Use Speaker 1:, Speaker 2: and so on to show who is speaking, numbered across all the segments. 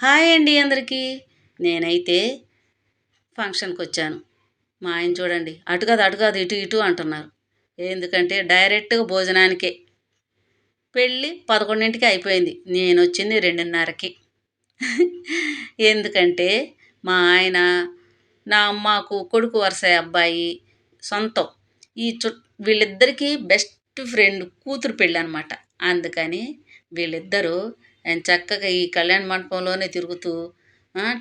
Speaker 1: Hi అండి అందరికీ. నేనైతే ఫంక్షన్కి వచ్చాను. మా ఆయన చూడండి అటు కాదు అటు కాదు ఇటు ఇటు అంటున్నారు. ఎందుకంటే డైరెక్ట్గా భోజనానికే. పెళ్ళి పదకొండింటికి అయిపోయింది. నేను వచ్చింది రెండున్నరకి. ఎందుకంటే మా ఆయన నా అమ్మకు కొడుకు వరుస అబ్బాయి సొంతం. ఈ చు వీళ్ళిద్దరికీ బెస్ట్ ఫ్రెండ్ కూతురు పెళ్ళి అనమాట అందుకని వీళ్ళిద్దరూ ఆయన చక్కగా ఈ కళ్యాణ మండపంలోనే తిరుగుతూ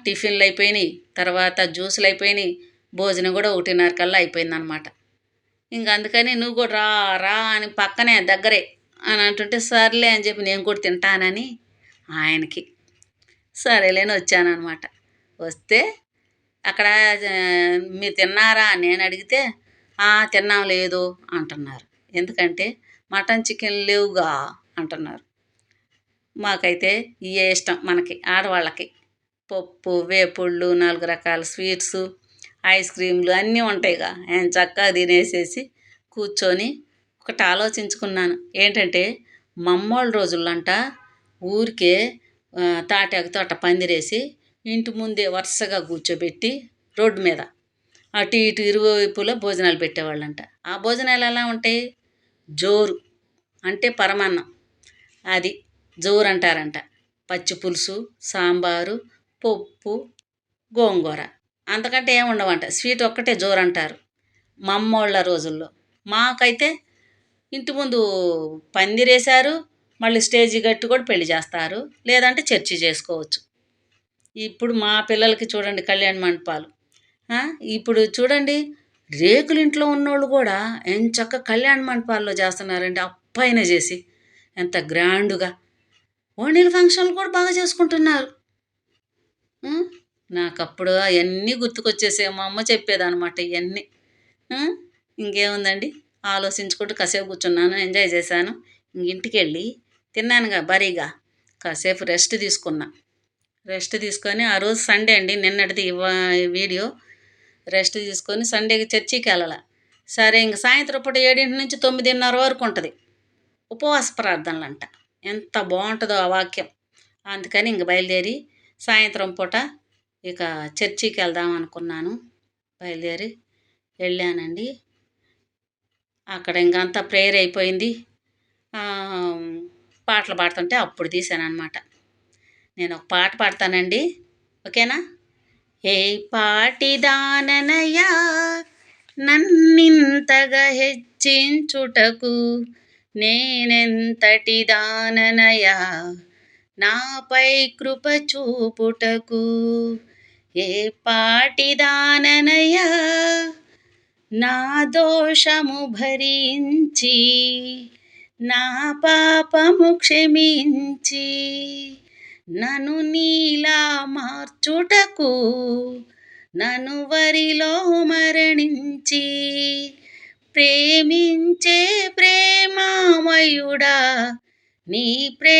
Speaker 1: టిఫిన్లు అయిపోయినాయి. తర్వాత జ్యూసులు అయిపోయినాయి. భోజనం కూడా ఒకటిన్నర కల్లా అయిపోయిందనమాట ఇంక అందుకని నువ్వు కూడా రా రా అని పక్కనే దగ్గరే అని అంటుంటే సర్లే అని చెప్పి నేను కూడా తింటానని ఆయనకి. సరేలేని వచ్చానమాట వస్తే అక్కడ మీరు తిన్నారా నేను అడిగితే తిన్నాం లేదు అంటున్నారు. ఎందుకంటే మటన్ చికెన్ లేవుగా అంటున్నారు. మాకైతే ఇవే ఇష్టం మనకి ఆడవాళ్ళకి. పప్పు వేపుళ్ళు నాలుగు రకాల స్వీట్స్ ఐస్ క్రీమ్లు అన్నీ ఉంటాయిగా. నేను చక్కగా తినేసేసి కూర్చొని ఒకటి ఆలోచించుకున్నాను. ఏంటంటే మమ్మోళ్ళ రోజుల్లంట ఊరికే తాటాకు తోట పందిరేసి ఇంటి ముందే వరుసగా కూర్చోబెట్టి రోడ్డు మీద అటు ఇటు ఇరువైపుల భోజనాలు పెట్టేవాళ్ళంట. ఆ భోజనాలు ఎలా ఉంటాయి? జోరు అంటే పరమాన్నం. అది జోరు అంటారంట పచ్చి పులుసు సాంబారు పప్పు గోంగూర. అంతకంటే ఏమి ఉండవంట. స్వీట్ ఒక్కటే జోరు అంటారు మా అమ్మోళ్ళ రోజుల్లో. మాకైతే ఇంటి ముందు పందిరేశారు మళ్ళీ స్టేజీ గట్టి కూడా పెళ్ళి చేస్తారు. లేదంటే చర్చి చేసుకోవచ్చు. ఇప్పుడు మా పిల్లలకి చూడండి కళ్యాణ మండపాలు. ఇప్పుడు చూడండి రేకులు ఇంట్లో ఉన్నోళ్ళు కూడా ఎంచక్క కళ్యాణ మండపాల్లో చేస్తున్నారండి. అప్పైన చేసి. ఎంత గ్రాండ్గా. ఓణీల ఫంక్షన్లు కూడా బాగా చేసుకుంటున్నారు. నాకు అప్పుడు అవన్నీ గుర్తుకొచ్చేసే మా అమ్మ చెప్పేదనమాట ఇవన్నీ ఇంకేముందండి? ఆలోచించుకుంటూ కాసేపు కూర్చున్నాను ఎంజాయ్ చేశాను. ఇంటికి వెళ్ళి తిన్నానుగా భారీగా కాసేపు రెస్ట్ తీసుకున్నా. రెస్ట్ తీసుకొని ఆ రోజు సండే అండి నిన్నటిది వీడియో. రెస్ట్ తీసుకొని సండేకి చర్చికి వెళ్ళాల. సరే ఇంక సాయంత్రం పూట ఏడింటి నుంచి తొమ్మిదిన్నర వరకు ఉంటుంది. ఉపవాస ప్రార్థనలు అంట ఎంత బాగుంటుందో ఆ వాక్యం. అందుకని ఇంక బయలుదేరి సాయంత్రం పూట ఇక చర్చికి వెళ్దాం అనుకున్నాను. బయలుదేరి వెళ్ళానండి. అక్కడ ఇంకంతా ప్రేయర్ అయిపోయింది. పాటలు పాడుతుంటే అప్పుడు తీసాను అనమాట నేను ఒక పాట పాడతానండి. ఓకేనా? ఏ పాటిదాననయ్యా నన్నింతగా హెచ్చించుటకు నేనెంతటి దాననయా? నాపై కృప చూపుటకు ఏ పాటిదాననయా నా దోషము భరించి నా పాపము క్షమించి నను నీలా మార్చుటకు నను వరిలో మరణించి ప్రేమించే ప్రే ప్రేమామయుడా నీ ప్రే